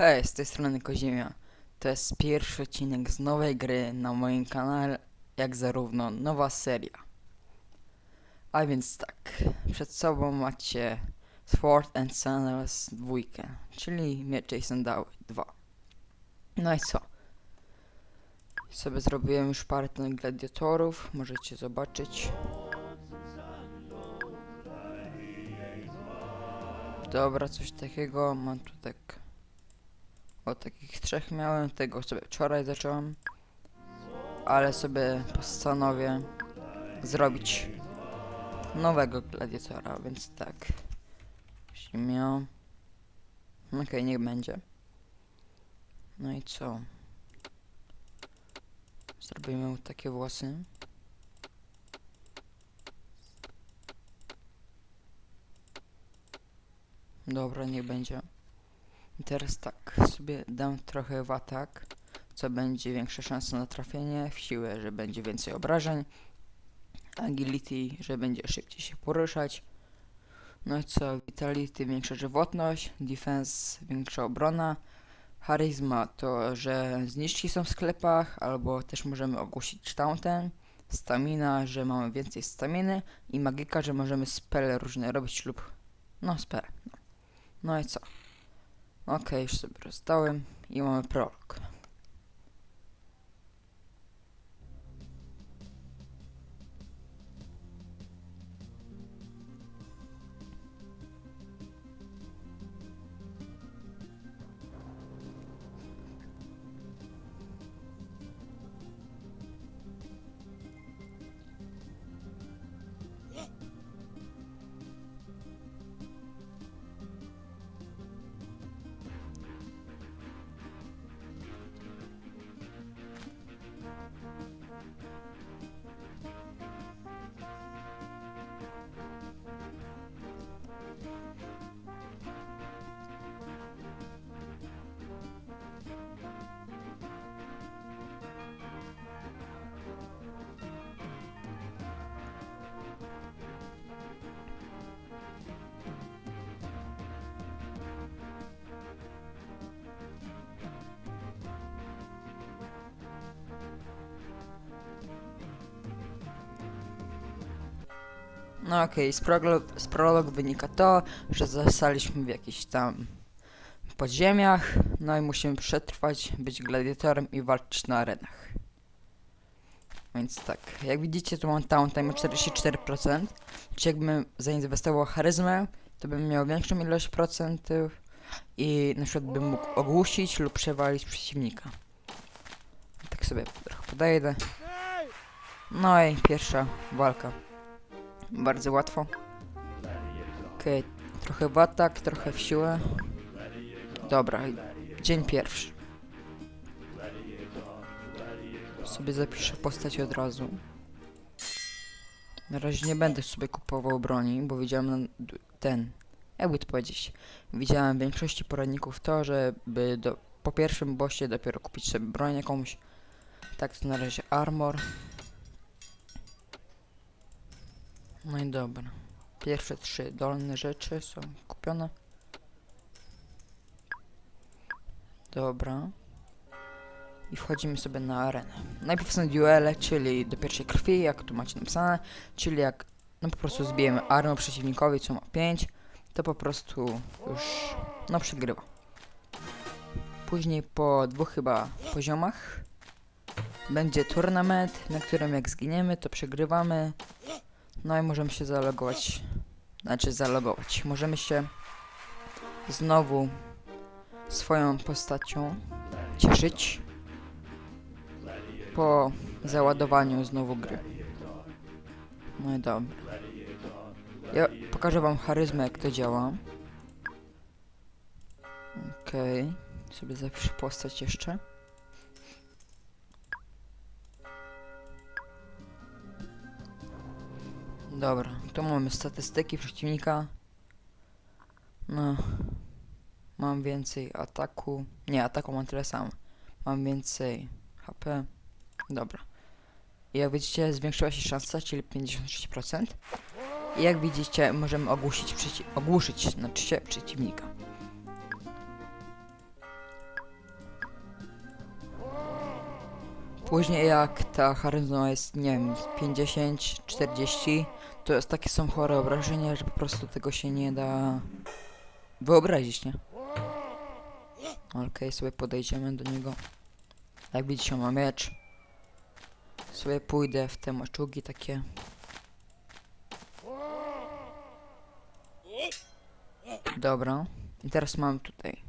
Hej, z tej strony Koziemia. To jest pierwszy odcinek z nowej gry na moim kanale, jak zarówno nowa seria. A więc tak, przed sobą macie Sword and Sandals 2, czyli Miecze i Sandały 2. No i co? Sobie zrobiłem już parę gladiatorów, możecie zobaczyć. Dobra, coś takiego, mam tu tak o takich trzech miałem, tego sobie wczoraj zacząłem. Ale sobie postanowię zrobić nowego gladiatora, więc tak. Ziemia. Okej, niech będzie. No i co? Zrobimy mu takie włosy. Dobra, niech będzie. I teraz tak, sobie dam trochę w atak, co będzie większa szansa na trafienie, w siłę, że będzie więcej obrażeń, agility, że będzie szybciej się poruszać, no i co, vitality, większa żywotność, defense, większa obrona, charyzma to, że zniżki są w sklepach, albo też możemy ogłosić tamten, stamina, że mamy więcej staminy i magika, że możemy spele różne robić lub, no spele, no i co. Okej, już sobie rozdałem i mamy prolog. No okej, prolog, z prologu wynika to, że zostaliśmy w jakichś tam podziemiach, no i musimy przetrwać, być gladiatorem i walczyć na arenach. Więc tak, jak widzicie tu mam downtime 44%, czy jakbym zainwestował charyzmę, to bym miał większą ilość procentów i na przykład bym mógł ogłusić lub przewalić przeciwnika. Tak sobie trochę podejdę. No i pierwsza walka. Bardzo łatwo. Okej, trochę w atak, trochę w siłę. Dobra, dzień pierwszy. Sobie zapiszę postać od razu. Na razie nie będę sobie kupował broni, bo widziałem ten. Jakby to powiedzieć. Widziałem w większości poradników to, żeby do, po pierwszym bossie dopiero kupić sobie broń jakąś. Tak to na razie armor. No i dobra. Pierwsze trzy dolne rzeczy są kupione. Dobra. I wchodzimy sobie na arenę. Najpierw są duele, czyli do pierwszej krwi, jak tu macie napisane, czyli jak no po prostu zbijemy armę przeciwnikowi, co ma 5, to po prostu już no przegrywa. Później po dwóch chyba poziomach będzie turnament, na którym jak zginiemy, to przegrywamy. No i możemy się zalogować. Znaczy zalogować. Możemy się znowu swoją postacią cieszyć po załadowaniu znowu gry. No i dobra. Ja pokażę wam charyzmę jak to działa. Okej. Sobie zapiszę postać jeszcze. Dobra, tu mamy statystyki przeciwnika. No. Mam więcej ataku. Nie, ataku mam tyle samo. Mam więcej HP. Dobra. I jak widzicie, zwiększyła się szansa, czyli 56%. I jak widzicie, możemy ogłuszyć przeci ogłuszyć, znaczy się, przeciwnika. Później jak ta charyzma jest, nie wiem, 50, 40, to jest takie są chore obrażenia, że po prostu tego się nie da wyobrazić, nie? Okej, sobie podejdziemy do niego. Jak widzicie, ma miecz. Sobie pójdę w te maczugi takie. Dobra. I teraz mam tutaj.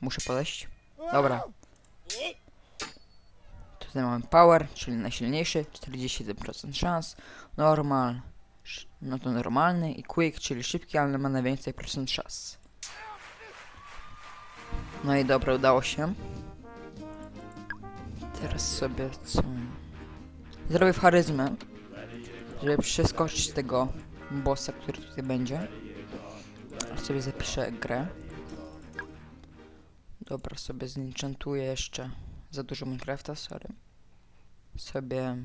Muszę podejść. Dobra. Tutaj mamy power, czyli najsilniejszy, 41% szans. Normal, no to normalny. I quick, czyli szybki, ale ma najwięcej procent szans. No i dobra, udało się. Teraz sobie co? Zrobię charyzmę, żeby przeskoczyć tego bossa, który tutaj będzie. A sobie zapiszę grę. Dobra, sobie zenchantuję jeszcze za dużo Minecrafta, sorry. Sobie,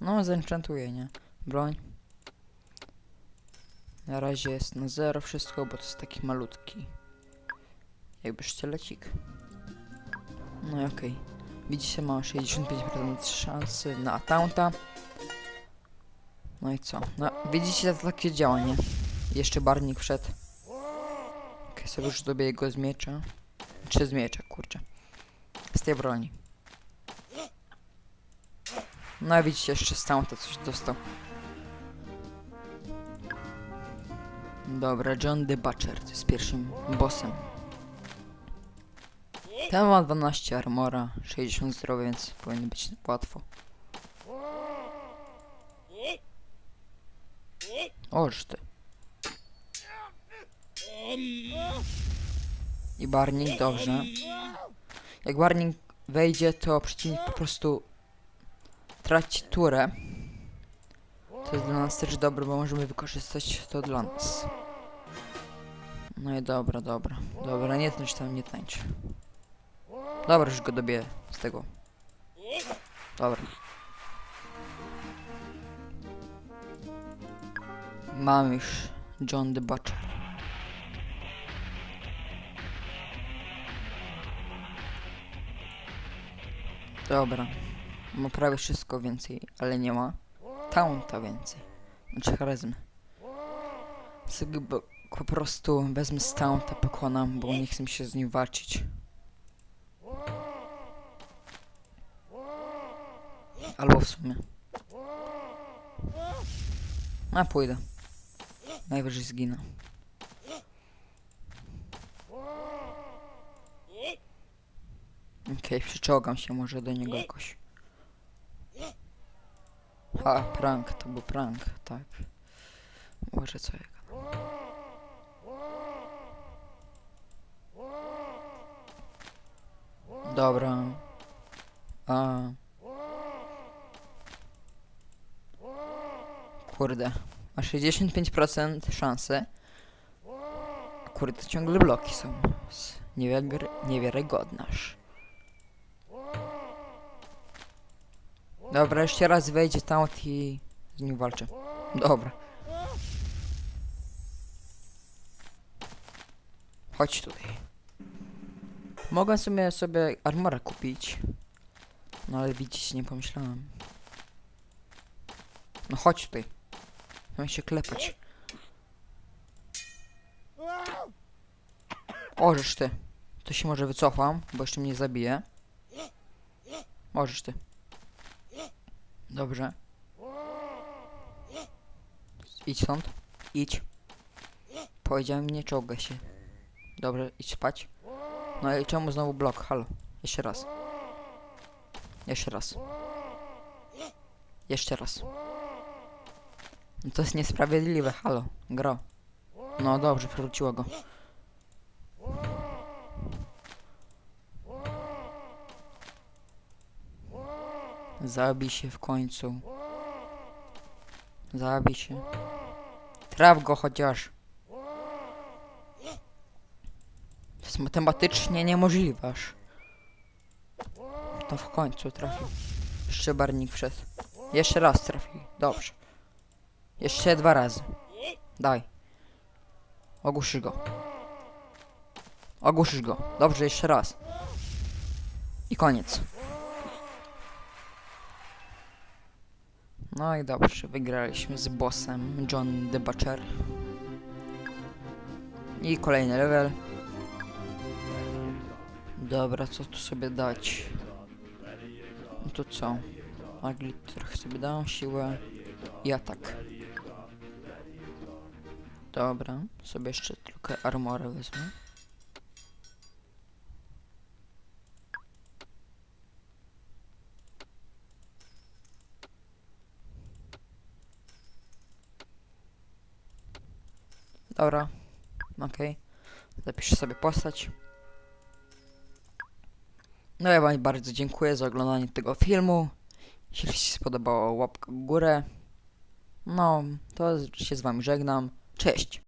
no zenchantuję, nie? Broń. Na razie jest na zero wszystko, bo to jest taki malutki. Jakby sztylecik. No i okej. Widzicie, mam 65% szansy na taunta. No i co? No, widzicie, to takie działanie. Jeszcze barnik wszedł. Okej, sobie już dobiję go z miecza. Czy z miecza, kurczę. Z tej broni. No widzicie, jeszcze taunta coś dostał. Dobra, John the Butcher jest pierwszym bossem. Ten ma 12 armora, 60 zdrowia, więc powinno być łatwo. Oż ty. I barnik, dobrze. Jak barnik wejdzie, to przeciwnik po prostu traci turę. To jest dla nas też dobre, bo możemy wykorzystać to dla nas. No i dobra, dobra. Dobra, nie tańcz tam, nie tańcz. Dobra, już go dobiję z tego. Dobra. Mam już John the Butcher. Dobra. Ma prawie wszystko więcej, ale nie ma. Taunta więcej. Znaczy charyzmy. Sobie po prostu wezmę z taunta, pokonam, bo nie chcę się z nim walczyć. Albo w sumie. A pójdę. Najwyżej zginę. Okej, przyczołgam się może do niego jakoś. A, prank, to był prank, tak. Może co jak. Dobra. A. Kurde. Ma 65% szansy. Kurde, ciągle bloki są. S- Niewiar niewiarygodne aż. Dobra, jeszcze raz wejdzie tam i z nim walczę. Dobra. Chodź tutaj. Mogę sobie sobie armora kupić. No ale widzicie, nie pomyślałem. No chodź tutaj. Mam się klepać. Możesz ty. To się może wycofam, bo jeszcze mnie zabije. Możesz ty. Dobrze. Idź stąd. Idź. Powiedziałem nie czołgaj się. Dobrze, idź spać. No i czemu znowu blok? Halo. Jeszcze raz. Jeszcze raz. Jeszcze raz. No to jest niesprawiedliwe, halo. Gro. No dobrze, przewróciło go. Zabij się w końcu. Zabij się. Traf go chociaż. To jest matematycznie niemożliwe aż. To w końcu trafił. Jeszcze barnik wszedł. Jeszcze raz trafił. Dobrze. Jeszcze dwa razy. Daj. Ogłuszysz go. Ogłuszysz go. Dobrze, jeszcze raz. I koniec. No i dobrze, wygraliśmy z bossem John the Butcher. I kolejny level. Dobra, co tu sobie dać? No to co? Magli trochę sobie dam siłę i atak. Dobra, sobie jeszcze trochę armorę wezmę. Dobra, okej. Zapiszę sobie postać. No ja wam bardzo dziękuję za oglądanie tego filmu. Jeśli się spodobało, łapka w górę. No, to się z wami żegnam. Cześć!